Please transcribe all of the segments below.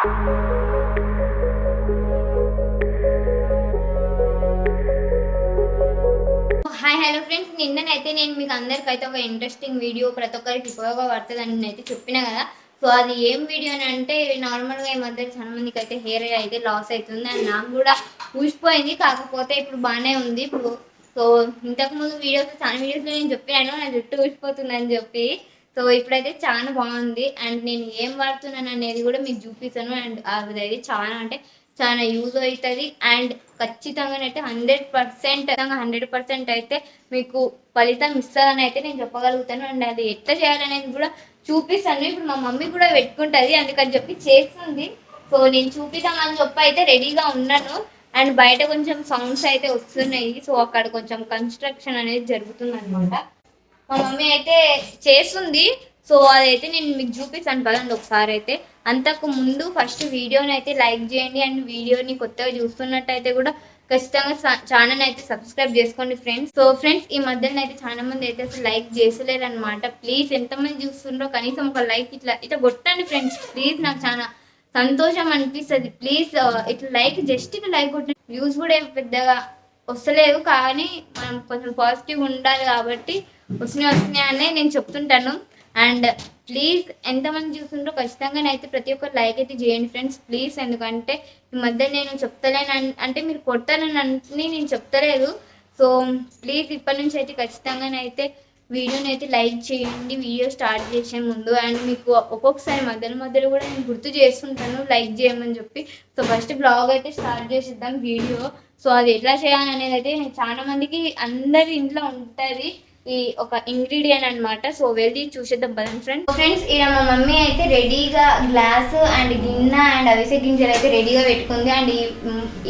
Hi hello friends నిన్ననైతే నేను మీకు అందరికైతే ఒక ఇంట్రెస్టింగ్ వీడియో ప్రతి ఒక్కరికి ఉపయోగపడుతుంది అని అయితే చెప్పిన కదా. సో అది ఏం వీడియో అని అంటే నార్మల్గా ఈ మధ్య చాలా మందికి అయితే హెయిర్ అయితే లాస్ అవుతుంది అండ్ నాకు కూడా ఊసిపోయింది కాకపోతే ఇప్పుడు బాగానే ఉంది. ఇప్పుడు సో ఇంతకుముందు వీడియోస్ చాలా వీడియోస్లో నేను చెప్పాను నా జుట్టు ఊసిపోతుంది అని చెప్పి. సో ఇప్పుడైతే చాలా బాగుంది. అండ్ నేను ఏం వాడుతున్నాను అనేది కూడా మీకు చూపిస్తాను. అండ్ అదైతే చాలా అంటే చాలా యూజ్ అవుతుంది. అండ్ ఖచ్చితంగానైతే హండ్రెడ్ పర్సెంట్ హండ్రెడ్ పర్సెంట్ అయితే మీకు ఫలితం ఇస్తుందని అయితే నేను చెప్పగలుగుతాను. అండ్ అది ఎట్లా చేయాలనేది కూడా చూపిస్తాను. ఇప్పుడు మా మమ్మీ కూడా పెట్టుకుంటుంది అందుకని చెప్పి చేస్తుంది. సో నేను చూపిద్దామని చెప్పి అయితే రెడీగా ఉన్నాను. అండ్ బయట కొంచెం సౌండ్స్ అయితే వస్తున్నాయి. సో అక్కడ కొంచెం కన్స్ట్రక్షన్ అనేది జరుగుతుంది అనమాట మా మమ్మీ అయితే చేస్తుంది. సో అదైతే నేను మీకు చూపిస్తాను కదండి ఒకసారి అయితే అంతకు ముందు ఫస్ట్ వీడియోని అయితే లైక్ చేయండి. అండ్ వీడియోని కొత్తగా చూస్తున్నట్టయితే కూడా ఖచ్చితంగా ఛానల్ అయితే సబ్స్క్రైబ్ చేసుకోండి ఫ్రెండ్స్. సో ఫ్రెండ్స్ ఈ మధ్యన అయితే చాలా మంది అయితే అసలు లైక్ చేసలేరు అనమాట ప్లీజ్ ఎంతమంది చూస్తుండ్రో కనీసం ఒక లైక్ ఇట్లా ఇట్లా కొట్టండి ఫ్రెండ్స్. ప్లీజ్ నాకు చాలా సంతోషం అనిపిస్తుంది. ప్లీజ్ ఇట్లా లైక్ జస్ట్ ఇట్లా లైక్ కొట్టండి వ్యూస్ కూడా పెద్దగా వస్తలేవు. కానీ మనం కొంచెం పాజిటివ్ ఉండాలి కాబట్టి వస్తున్నాయి వస్తున్నాయి అనే నేను చెప్తుంటాను. అండ్ ప్లీజ్ ఎంతమంది చూస్తుండ్రో ఖచ్చితంగా అయితే ప్రతి ఒక్కరు లైక్ అయితే చేయండి ఫ్రెండ్స్. ప్లీజ్ ఎందుకంటే ఈ మధ్య నేను చెప్తలేను అంటే మీరు కొట్టాలని అని నేను చెప్తలేదు. సో ప్లీజ్ ఇప్పటి నుంచి అయితే ఖచ్చితంగానైతే వీడియోని అయితే లైక్ చేయండి. వీడియో స్టార్ట్ చేసే ముందు అండ్ మీకు ఒక్కొక్కసారి మధ్యలో మధ్యలో కూడా నేను గుర్తు చేస్తుంటాను. లైక్ చేయమని చెప్పి. సో ఫస్ట్ బ్లాగ్ అయితే స్టార్ట్ చేసిద్దాం వీడియో. సో అది ఎట్లా చేయాలనేది అయితే చాలా మందికి అందరి ఇంట్లో ఉంటుంది. ఈ ఒక ఇంగ్రీడియంట్ అన్నమాట. సో వెళ్ళి చూసేద్దాం పదండి ఫ్రెండ్స్ ఫ్రెండ్స్ ఇక్కడ మా మమ్మీ అయితే రెడీగా గ్లాస్ అండ్ గిన్నె అండ్ అవిసె గింజలు అయితే రెడీగా పెట్టుకుంది. అండ్ ఈ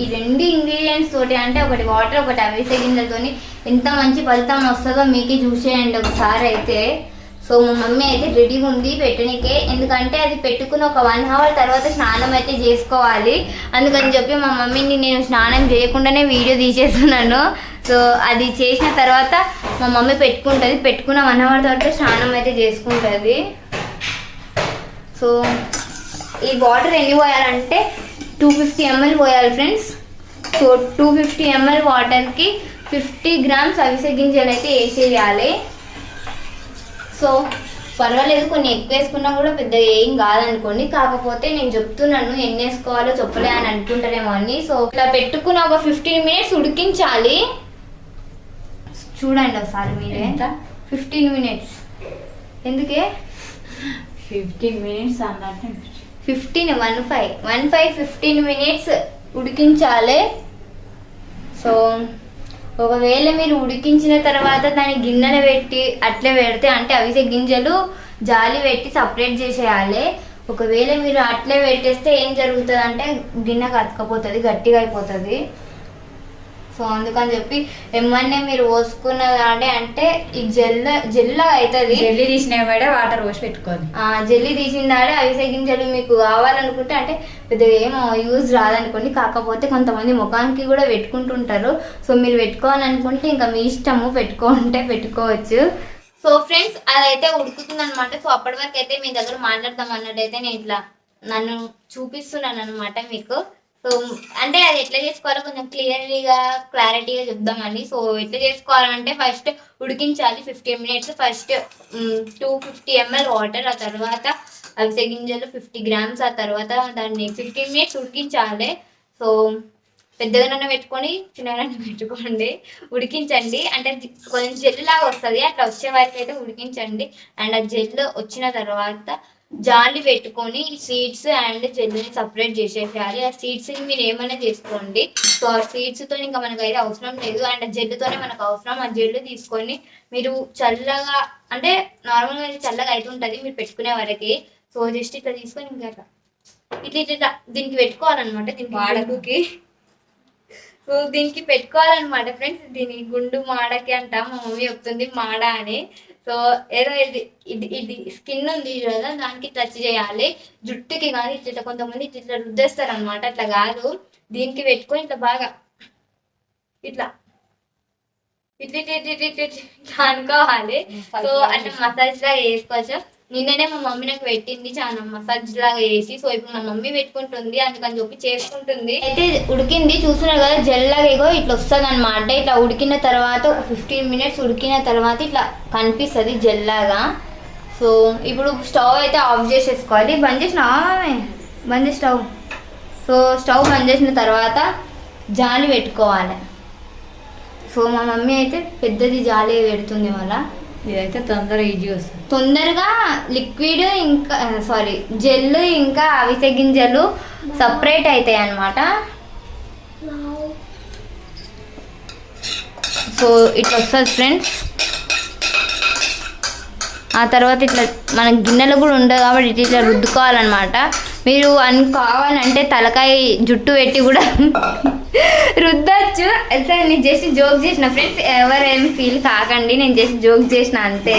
ఈ రెండు ఇంగ్రీడియంట్స్ తోటి అంటే ఒకటి వాటర్ ఒకటి అవిసె గింజలతోని ఎంత మంచి ఫలితం వస్తుందో మీకే చూసేయండి ఒకసారి అయితే. సో మా మమ్మీ అయితే రెడీగా ఉంది పెట్టడానికే ఎందుకంటే అది పెట్టుకుని ఒక వన్ అవర్ తర్వాత స్నానం అయితే చేసుకోవాలి. అందుకని చెప్పి మా మమ్మీని నేను స్నానం చేయకుండానే వీడియో తీసేస్తున్నాను. సో అది చేసిన తర్వాత మా మమ్మీ పెట్టుకుంటుంది. పెట్టుకున్న వన్ అవర్ తర్వాత స్నానం అయితే చేసుకుంటుంది. సో ఈ వాటర్ ఎన్ని పోయాలంటే టూ ఫిఫ్టీ ఎంఎల్ పోయాలి friends so two fifty ML వాటర్కి ఫిఫ్టీ గ్రామ్స్ అవిసె గింజలు అయితే వేసేయాలి. సో పర్వాలేదు కొన్ని ఎక్కువ వేసుకున్నా కూడా పెద్దగా ఏం కాదనుకోండి. కాకపోతే నేను చెప్తున్నాను ఎన్ని వేసుకోవాలో చెప్పలే అని అనుకుంటారేమో అని. సో ఇట్లా పెట్టుకున్న ఒక ఫిఫ్టీన్ మినిట్స్ ఉడికించాలి. చూడండి ఒకసారి మీరే. ఎంత? Fifteen minutes. ఎందుకే? ఫిఫ్టీన్ మినిట్స్ అన్నట్టు fifteen one five. One five fifteen minutes ఉడికించాలి. సో ఒకవేళ మీరు ఉడికించిన తర్వాత దాని గిన్నెను పెట్టి అట్లే పెడితే అంటే అవిసె గింజలు జాలి పెట్టి సపరేట్ చేసేయాలి. ఒకవేళ మీరు అట్లే పెట్టేస్తే ఏం జరుగుతుంది అంటే గిన్నె కతకపోతుంది గట్టిగా అయిపోతుంది. సో అందుకని చెప్పి ఎమ్మన్నే మీరు పోసుకున్నదంటే అంటే ఈ జెల్ జెల్ అవుతుంది. జల్లి తీసిన వాటర్ పోసి పెట్టుకోవాలి. ఆ జెల్లీ తీసిందాడే అవిసె గింజలు మీకు కావాలనుకుంటే అంటే పెద్దగా ఏం యూజ్ రాదనుకోండి. కాకపోతే కొంతమంది ముఖానికి కూడా పెట్టుకుంటుంటారు. సో మీరు పెట్టుకోవాలనుకుంటే ఇంకా మీ ఇష్టము పెట్టుకుంటే పెట్టుకోవచ్చు. సో ఫ్రెండ్స్ అదైతే ఉడుకుతుంది అనమాట సో అప్పటి వరకు అయితే మీ దగ్గర మాట్లాడదాం అన్నట్టయితే నేను ఇట్లా నన్ను చూపిస్తున్నాను అనమాట మీకు. సో అంటే అది ఎట్లా చేసుకోవాలో కొంచెం క్లియర్గా క్లారిటీగా చెప్దామని సో ఎట్లా చేసుకోవాలంటే ఫస్ట్ ఉడికించాలి fifteen minutes. First two fifty ML water ఆ తర్వాత అవిసె గింజలు ఫిఫ్టీ గ్రామ్స్ ఆ తర్వాత దాన్ని ఫిఫ్టీన్ మినిట్స్ ఉడికించాలి. సో పెద్దగానన్న పెట్టుకొని చిన్నగానన్న పెట్టుకోండి. ఉడికించండి. అంటే కొంచెం జెల్ లాగా వస్తుంది. అట్లా వచ్చే వరకు అయితే ఉడికించండి. అండ్ ఆ జెల్ వచ్చిన తర్వాత జాలి పెట్టుకొని సీడ్స్ అండ్ జెల్ని సపరేట్ చేసేసేయాలి. ఆ సీడ్స్ మీరు ఏమైనా చేసుకోండి. సో ఆ సీడ్స్తో ఇంకా మనకు అయితే అవసరం లేదు. అండ్ ఆ జెల్లుతోనే మనకు అవసరం. ఆ జెల్లు తీసుకొని మీరు చల్లగా అంటే నార్మల్గా చల్లగా అవుతుంటది మీరు పెట్టుకునే వరకి. సో జస్ట్ ఇట్లా తీసుకొని ఇంకా ఇట్లా ఇట్లా ఇట్లా ఇట్లా దీనికి పెట్టుకోవాలన్నమాట. దీనికి వాడకుకి సో దీనికి పెట్టుకోవాలన్నమాట ఫ్రెండ్స్ దీని గుండు మాడకి అంట. మా మమ్మీ చెప్తుంది మాడ అని. సో ఏదో ఇది ఇది ఇది స్కిన్ ఉంది కదా దానికి టచ్ చేయాలి. జుట్టుకి కానీ ఇట్లా కొంతమంది ఇట్లా రుద్దేస్తారు అనమాట అట్లా కాదు. దీనికి పెట్టుకొని ఇట్లా బాగా ఇట్లా ఇట్లా ఇట్లా ఇట్లా ఇట్లా అనుకోవాలి. సో అంటే మసాజ్ లాగా వేసుకోవచ్చు నిన్ననే మా మమ్మీ నాకు పెట్టింది చాలా మసాజ్ లాగా చేసి సో ఇప్పుడు మా మమ్మీ పెట్టుకుంటుంది అందుకని చెప్పి చేసుకుంటుంది. అయితే ఉడికింది చూస్తున్నారు కదా జెల్ లాగా ఏగో ఇట్లా వస్తుంది అనమాట ఇట్లా ఉడికిన తర్వాత ఒక ఫిఫ్టీన్ మినిట్స్ ఉడికిన తర్వాత ఇట్లా కనిపిస్తుంది జెల్ లాగా. సో ఇప్పుడు స్టవ్ అయితే ఆఫ్ చేసేసుకోవాలి. బంద్ చేసిన బంద్ చేసి స్టవ్ సో స్టవ్ బంద్ చేసిన తర్వాత జాలి పెట్టుకోవాలి. సో మా మమ్మీ అయితే పెద్దది జాలి పెడుతుంది మళ్ళా. ఇదైతే తొందరగా ఈజీ వస్తుంది. తొందరగా లిక్విడ్ ఇంకా సారీ జెల్ ఇంకా అవిసె గింజలు సపరేట్ అవుతాయి అన్నమాట సో ఇట్లా వస్తుంది ఫ్రెండ్స్. ఆ తర్వాత ఇట్లా మన గిన్నెలు కూడా ఉండదు కాబట్టి ఇట్లా రుద్దుకోవాలన్నమాట. మీరు అని కావాలంటే తలకాయ జుట్టు పెట్టి కూడా రుద్దచ్చు. సార్ నేను జస్ట్ జోక్ చేసిన. ఫ్రెండ్స్ ఎవరేం ఫీల్ కాకండి. నేను జస్ట్ జోక్ చేసిన అంతే.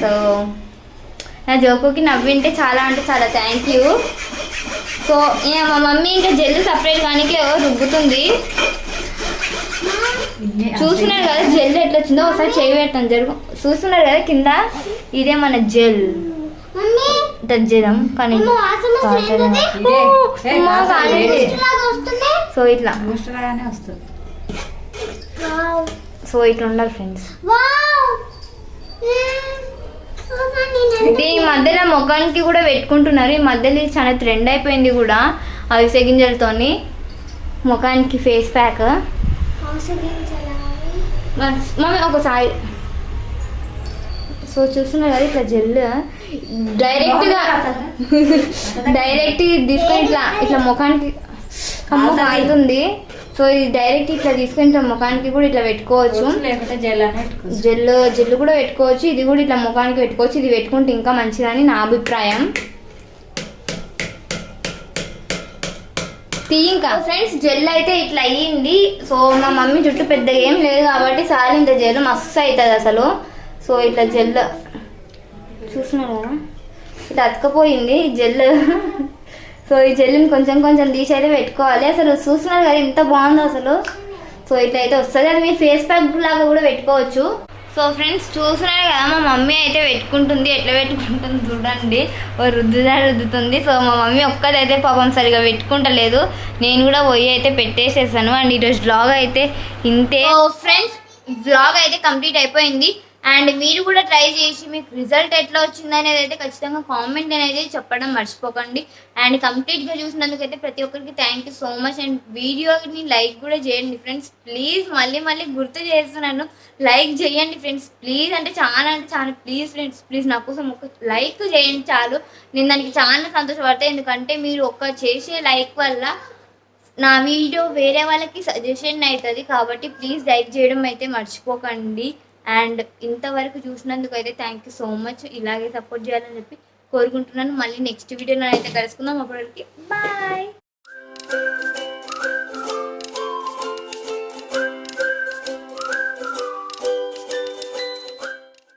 సో నా జోకుకి నవ్వింటే చాలా అంటే చాలా థ్యాంక్ యూ సో ఇక మా మమ్మీ ఇంకా జెల్ సపరేట్ కానీ రుబ్బుతుంది. చూస్తున్నారు కదా జెల్ ఎట్లా వచ్చిందో? ఒకసారి చేయి పెడతాను. జరుగు. చూస్తున్నారు కదా కింద? ఇదే మన జెల్. టచ్ చేద్దాం కానీ సో ఇట్లా. సో ఇట్లా ఉండాలి ఫ్రెండ్స్. దీని మధ్యలో ముఖానికి కూడా పెట్టుకుంటున్నారు. ఈ మధ్యలో ఇది చాలా ట్రెండ్ అయిపోయింది కూడా అవిసె గింజలతోని ముఖానికి ఫేస్ ప్యాక్. మమ్మీ ఒకసారి. సో చూస్తున్నారు కదా ఇట్లా జెల్ డైరెక్ట్గా డైరెక్ట్ తీసుకొని ఇట్లా ఇట్లా ముఖానికి అమ్మ కాలుతుంది సో ఇది డైరెక్ట్ ఇట్లా తీసుకొని ఇట్లా ముఖానికి కూడా ఇట్లా పెట్టుకోవచ్చు. జెల్ జెల్ కూడా పెట్టుకోవచ్చు. ఇది కూడా ఇట్లా ముఖానికి పెట్టుకోవచ్చు. ఇది పెట్టుకుంటే ఇంకా మంచిదని నా అభిప్రాయం. ఇంకా. ఫ్రెండ్స్ జెల్ అయితే ఇట్లా అయ్యింది. సో మా మమ్మీ జుట్టు పెద్దగా ఏం లేదు కాబట్టి సార్ ఇంత జెల్ మస్తు అవుతుంది అసలు. సో ఇట్లా జెల్ చూస్తున్నారు కదా ఇట్లా అతకపోయింది ఈ జెల్ సో ఈ జెల్ని కొంచెం కొంచెం తీసి అయితే పెట్టుకోవాలి. అసలు చూస్తున్నారు కదా ఎంత బాగుందో అసలు. సో ఇట్లా అయితే వస్తుంది. అది మీ ఫేస్ ప్యాక్ లాగా కూడా పెట్టుకోవచ్చు. సో ఫ్రెండ్స్ చూస్తున్నారు కదా మా మమ్మీ అయితే పెట్టుకుంటుంది. ఎట్లా పెట్టుకుంటుంది చూడండి. రుద్దుదా రుద్దుతుంది. సో మా మమ్మీ ఒక్కదైతే పాపం సరిగా పెట్టుకుంటలేదు. నేను కూడా పోయి అయితే పెట్టేసేసాను. అండ్ ఈరోజు బ్లాగ్ అయితే ఇంతే. ఫ్రెండ్స్ బ్లాగ్ అయితే కంప్లీట్ అయిపోయింది. అండ్ మీరు కూడా ట్రై చేసి మీకు రిజల్ట్ ఎట్లా వచ్చింది అనేది అయితే ఖచ్చితంగా కామెంట్ అనేది చెప్పడం మర్చిపోకండి. అండ్ కంప్లీట్గా చూసినందుకు అయితే ప్రతి ఒక్కరికి thank you so much and వీడియోని లైక్ కూడా చేయండి ఫ్రెండ్స్ ప్లీజ్ మళ్ళీ మళ్ళీ గుర్తు చేస్తున్నాను లైక్ చేయండి ఫ్రెండ్స్ ప్లీజ్ అంటే చాలా అంటే చాలా ప్లీజ్ ఫ్రెండ్స్ ప్లీజ్ నా కోసం ఒక లైక్ చేయండి చాలు. నేను దానికి చాలా సంతోషపడతాను ఎందుకంటే మీరు ఒక చేసే లైక్ వల్ల నా వీడియో వేరే వాళ్ళకి సజెషన్ అవుతుంది. కాబట్టి ప్లీజ్ లైక్ చేయడం అయితే మర్చిపోకండి. అండ్ ఇంతవరకు చూసినందుకు అయితే థ్యాంక్ యూ సో మచ్ ఇలాగే సపోర్ట్ చేయాలని చెప్పి కోరుకుంటున్నాను. మళ్ళీ నెక్స్ట్ వీడియోలో అయితే కలుసుకుందాం. అప్పటికి బాయ్